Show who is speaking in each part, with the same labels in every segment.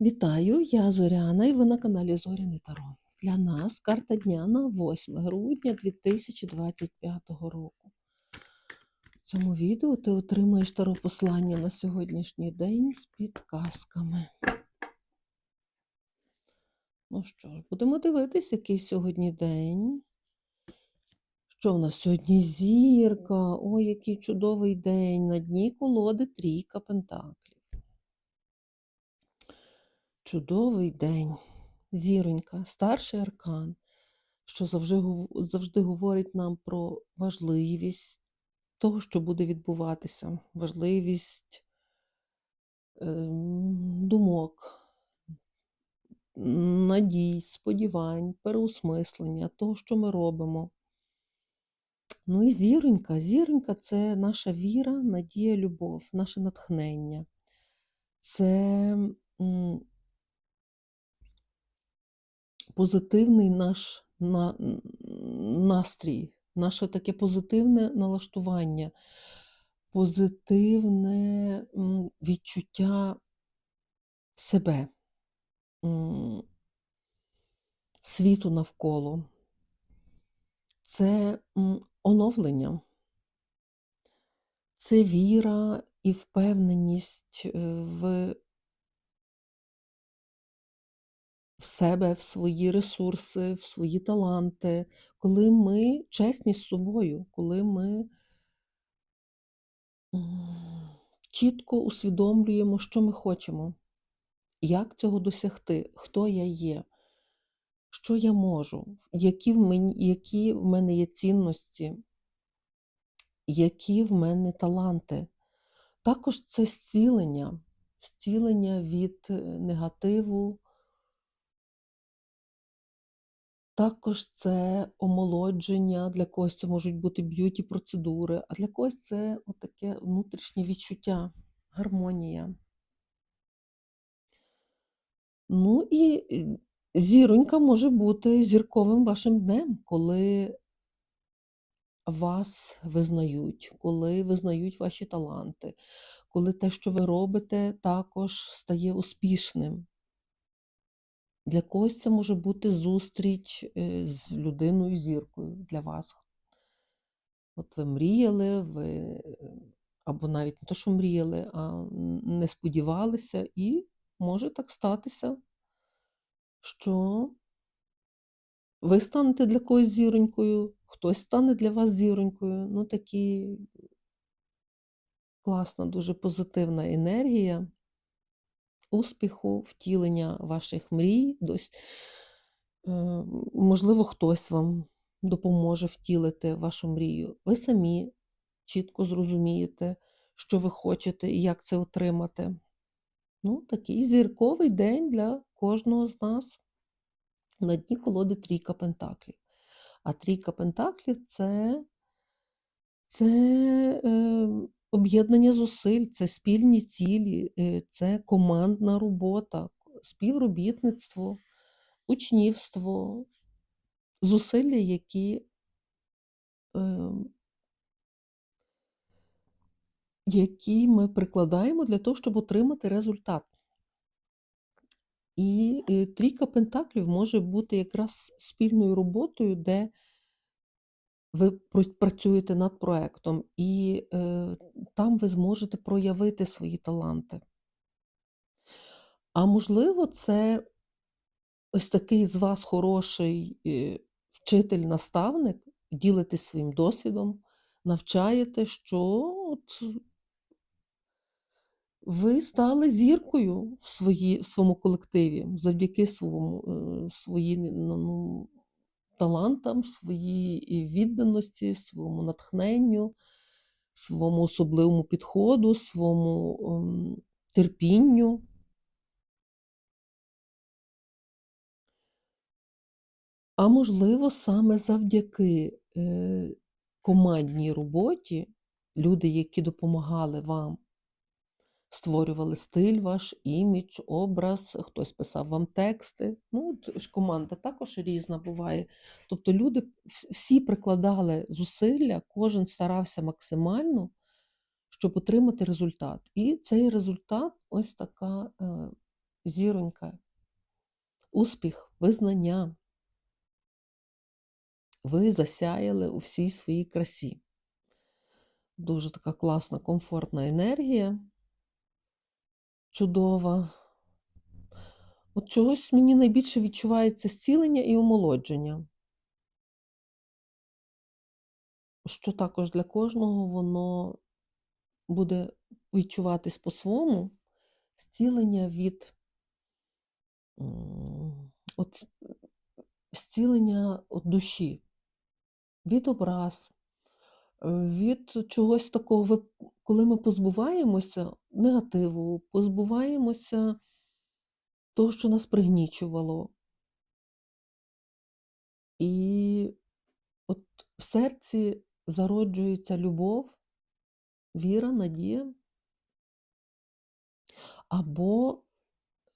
Speaker 1: Вітаю, я Зоряна і ви на каналі Зоряне Таро. Для нас карта дня на 8 грудня 2025 року. В цьому відео ти отримаєш таро послання на сьогоднішній день з підказками. Ну що ж, будемо дивитись, який сьогодні день. Що в нас сьогодні зірка? Ой, який чудовий день. На дні колоди трійка пентаклів. Чудовий день. Зіронька, старший аркан, що завжди, завжди говорить нам про важливість того, що буде відбуватися, важливість ем, думок, надій, сподівань, переосмислення того, що ми робимо. Ну і зіронька. Зіронька це наша віра, надія, любов, наше натхнення. Це позитивний наш на, настрій, наше таке позитивне налаштування, позитивне відчуття себе, світу навколо. Це оновлення, це віра і впевненість е, в себе, в свої ресурси, в свої таланти, коли ми чесні з собою, коли ми чітко усвідомлюємо, що ми хочемо, як цього досягти, хто я є, що я можу, які в, мені, які в мене є цінності, які в мене таланти. Також це зцілення, зцілення від е, негативу. Також це омолодження, для когось це можуть бути б'юті-процедури, а для когось це таке внутрішнє відчуття, гармонія. Ну і зіронька може бути зірковим вашим днем, коли вас визнають, коли визнають ваші таланти, коли те, що ви робите, також стає успішним. Для когось це може бути зустріч е, з людиною зіркою для вас. От ви мріяли, ви або навіть не то, що мріяли, а не сподівалися, і може так статися, що ви станете для когось зіронькою, хтось стане для вас зіронькою. Ну, такі класна, дуже позитивна енергія успіху, втілення ваших мрій. Е, можливо, хтось вам допоможе втілити вашу мрію. Ви самі чітко зрозумієте, що ви хочете і як це отримати. Ну, такий зірковий день для кожного з нас. На дні колоди трійка пентаклів. А трійка пентаклів це, це е, об'єднання зусиль, це спільні цілі, е, це командна робота, співробітництво, учнівство, зусилля, які, е, які ми прикладаємо для того, щоб отримати результат. І е, трійка пентаклів може бути якраз спільною роботою, де ви працюєте над проектом, і е, там ви зможете проявити свої таланти. А можливо, це ось такий з вас хороший е, вчитель-наставник, ділитесь своїм досвідом, навчаєте, що от ви стали зіркою в, свої, в своєму колективі завдяки своєму, е, свої, ну, ну, талантам, своїй відданості, своєму натхненню, своєму особливому підходу, своєму ем, терпінню. А можливо, саме завдяки е, командній роботі люди, які допомагали вам, створювали стиль ваш, імідж, образ, хтось писав вам тексти. Ну, ж команда також різна буває. Тобто люди всі прикладали зусилля, кожен старався максимально, щоб отримати результат. І цей результат ось така е, зіронька, успіх, визнання. Ви засяяли у всій своїй красі. Дуже така класна, комфортна енергія. Чудова. От чогось мені найбільше відчувається зцілення і омолодження. Що також для кожного воно буде відчуватись по-своєму. Зцілення від от, зцілення от душі, від образ, від чогось такого, коли ми позбуваємося негативу, позбуваємося того, що нас пригнічувало. І от в серці зароджується любов, віра, надія, або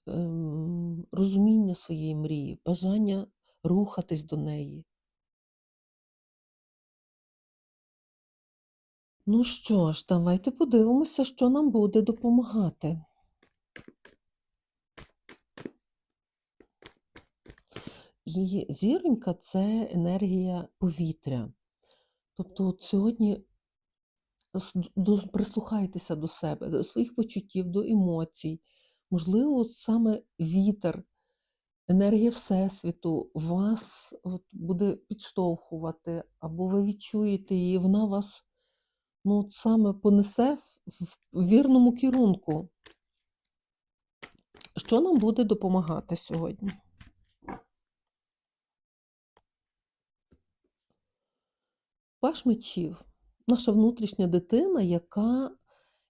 Speaker 1: ем, розуміння своєї мрії, бажання рухатись до неї. Ну що ж, давайте подивимося, що нам буде допомагати. І зіронька це енергія повітря. Тобто, от сьогодні прислухайтеся до себе, до своїх почуттів, до емоцій. Можливо, от саме вітер, енергія Всесвіту вас от буде підштовхувати, або ви відчуєте її, вона вас ну, от саме понесе в, вірному керунку. Що нам буде допомагати сьогодні? Паш мечів, наша внутрішня дитина, яка,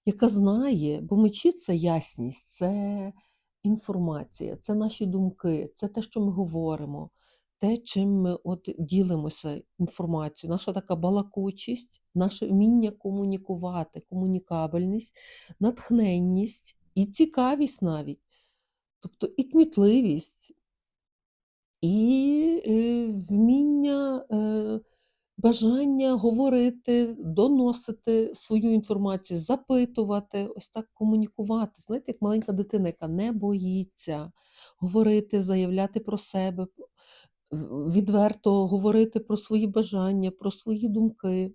Speaker 1: яка знає, бо мечі це ясність, це інформація, це наші думки, це те, що ми говоримо, те, чим ми от ділимося інформацією, наша така балакучість, наше вміння комунікувати, комунікабельність, натхненність і цікавість навіть, тобто і кмітливість, і е, вміння. Е, бажання говорити, доносити свою інформацію, запитувати, ось так комунікувати. Знаєте, як маленька дитина, яка не боїться говорити, заявляти про себе, відверто говорити про свої бажання, про свої думки.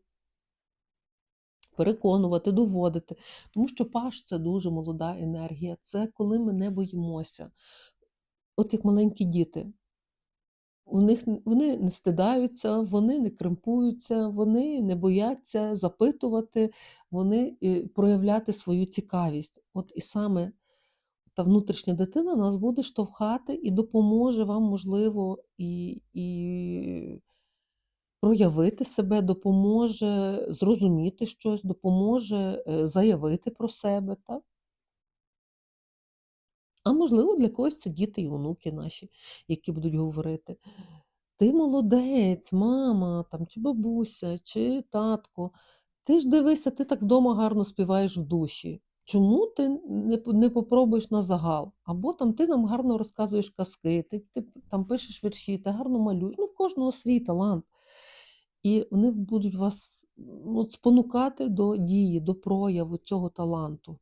Speaker 1: Переконувати, доводити, тому що паш це дуже молода енергія. Це коли ми не боїмося. От як маленькі діти. У них вони не стидаються, вони не кремпуються, вони не бояться запитувати, вони е, проявляти свою цікавість. От і саме та внутрішня дитина нас буде штовхати і допоможе вам, можливо, і, і проявити себе, допоможе зрозуміти щось, допоможе е, заявити про себе. Так? А можливо, для когось це діти і онуки наші, які будуть говорити. Ти молодець, мама, там, чи бабуся, чи татко. Ти ж дивися, ти так вдома гарно співаєш в душі. Чому ти не, не попробуєш на загал? Або там ти нам гарно розказуєш казки, ти, ти там пишеш вірші, ти гарно малюєш. Ну, в кожного свій талант. І вони будуть вас от, спонукати до дії, до прояву цього таланту.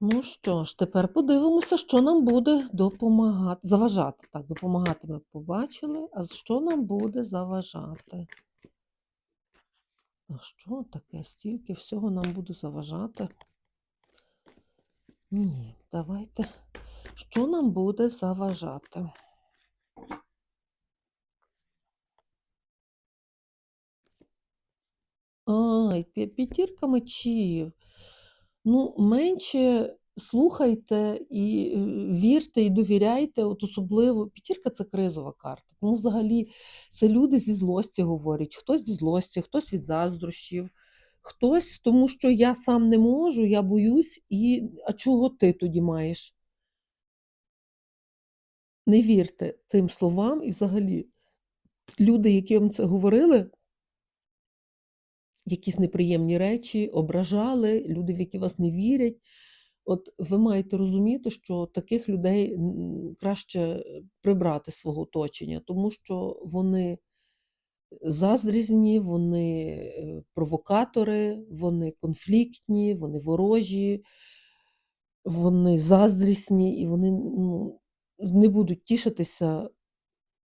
Speaker 1: Ну що ж, тепер подивимося, що нам буде допомагати. Заважати. Так, допомагати ми побачили, а що нам буде заважати? А що таке? Стільки всього нам буде заважати? Ні, давайте. Що нам буде заважати? Ай, п'ятірка мечів. Ну, менше слухайте і е, вірте, і довіряйте, от особливо. П'ятірка це кризова карта. Тому взагалі це люди зі злості говорять. Хтось зі злості, хтось від заздрощів, хтось тому, що я сам не можу, я боюсь, і а чого ти тоді маєш? Не вірте тим словам, і взагалі люди, які вам це говорили, якісь неприємні речі, ображали, люди, в які вас не вірять. От ви маєте розуміти, що таких людей краще прибрати свого оточення, тому що вони заздрізні, вони е, провокатори, вони конфліктні, вони ворожі. Вони заздрісні і вони, ну, не будуть тішитися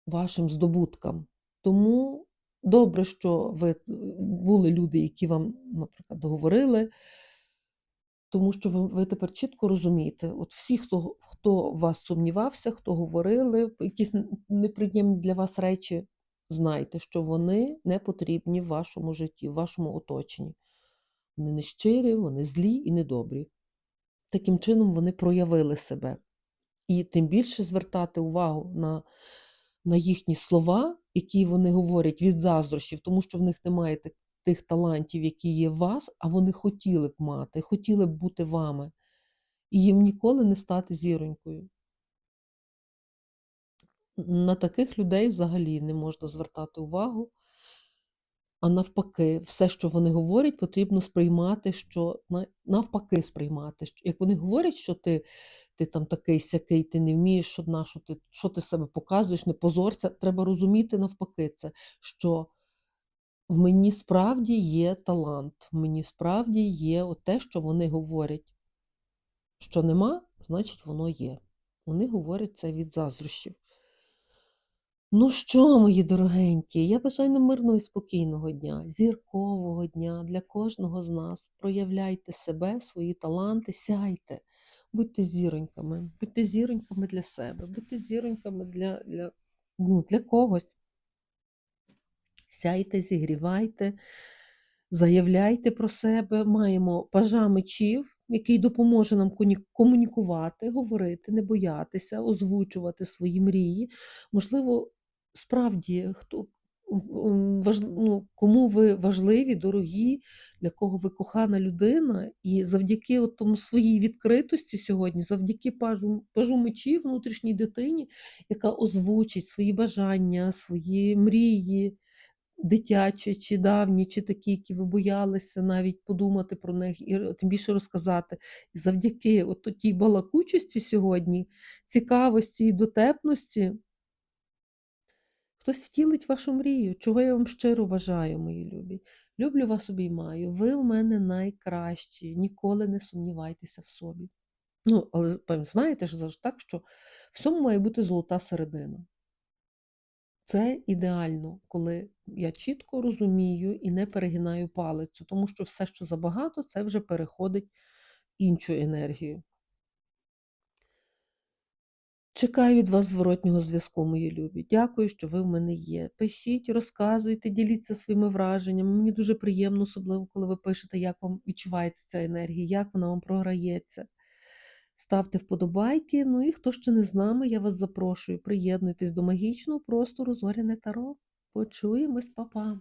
Speaker 1: вашим здобуткам. Тому добре, що ви були люди, які вам, наприклад, говорили. Тому що ви ви тепер чітко розумієте, от всі, хто хто вас сумнівався, хто говорили якісь неприємні для вас речі, знайте, що вони не потрібні в вашому житті, в вашому оточенні. Вони нещирі, вони злі і недобрі. Таким чином вони проявили себе. І тим більше звертати увагу на на їхні слова, які вони говорять від заздрощів, тому що в них немає тих, талантів, які є в вас, а вони хотіли б мати, хотіли б бути вами. І їм ніколи не стати зіронькою. На таких людей взагалі не можна звертати увагу. А навпаки, все, що вони говорять, потрібно сприймати, що навпаки сприймати. Як вони говорять, що ти ти там такий сякий, ти не вмієш, що що ти що ти себе показуєш, не позорся. Треба розуміти навпаки, це, що в мені справді є талант, в мені справді є те, що вони говорять. Що нема, значить, воно є. Вони говорять це від заздрощів. Ну що, мої дорогенькі, я бажаю нам мирного і спокійного дня, зіркового дня для кожного з нас. Проявляйте себе, свої таланти, сяйте, будьте зіроньками, будьте зіроньками для себе, будьте зіроньками для, для, ну, для когось. Сяйте, зігрівайте, заявляйте про себе, маємо пажа мечів, який допоможе нам комунікувати, говорити, не боятися, озвучувати свої мрії. Можливо, справді, хто ну, кому ви важливі, дорогі, для кого ви кохана людина, і завдяки от тому своїй відкритості сьогодні, завдяки пажу, пажу мечів внутрішній дитині, яка озвучить свої бажання, свої мрії. Дитячі, чи давні, чи такі, які ви боялися навіть подумати про них, і тим більше розказати. І завдяки от тій балакучості сьогодні, цікавості і дотепності, Хтось втілить вашу мрію, чого я вам щиро бажаю, мої любі. Люблю вас обіймаю. Ви у мене найкращі, ніколи не сумнівайтеся в собі. Ну, але знаєте ж завжди так, що всьому має бути золота середина. Це ідеально, коли я чітко розумію і не перегинаю палицю, тому що все, що забагато, це вже переходить іншу енергію. Чекаю від вас зворотнього зв'язку, мої любі. Дякую, що ви в мене є. Пишіть, розказуйте, діліться своїми враженнями. Мені дуже приємно, особливо, коли ви пишете, як вам відчувається ця енергія, як вона вам програється. Ставте вподобайки. Ну і хто ще не з нами, я вас запрошую. Приєднуйтесь до магічного простору Зоряне Таро. Почуємось, папа!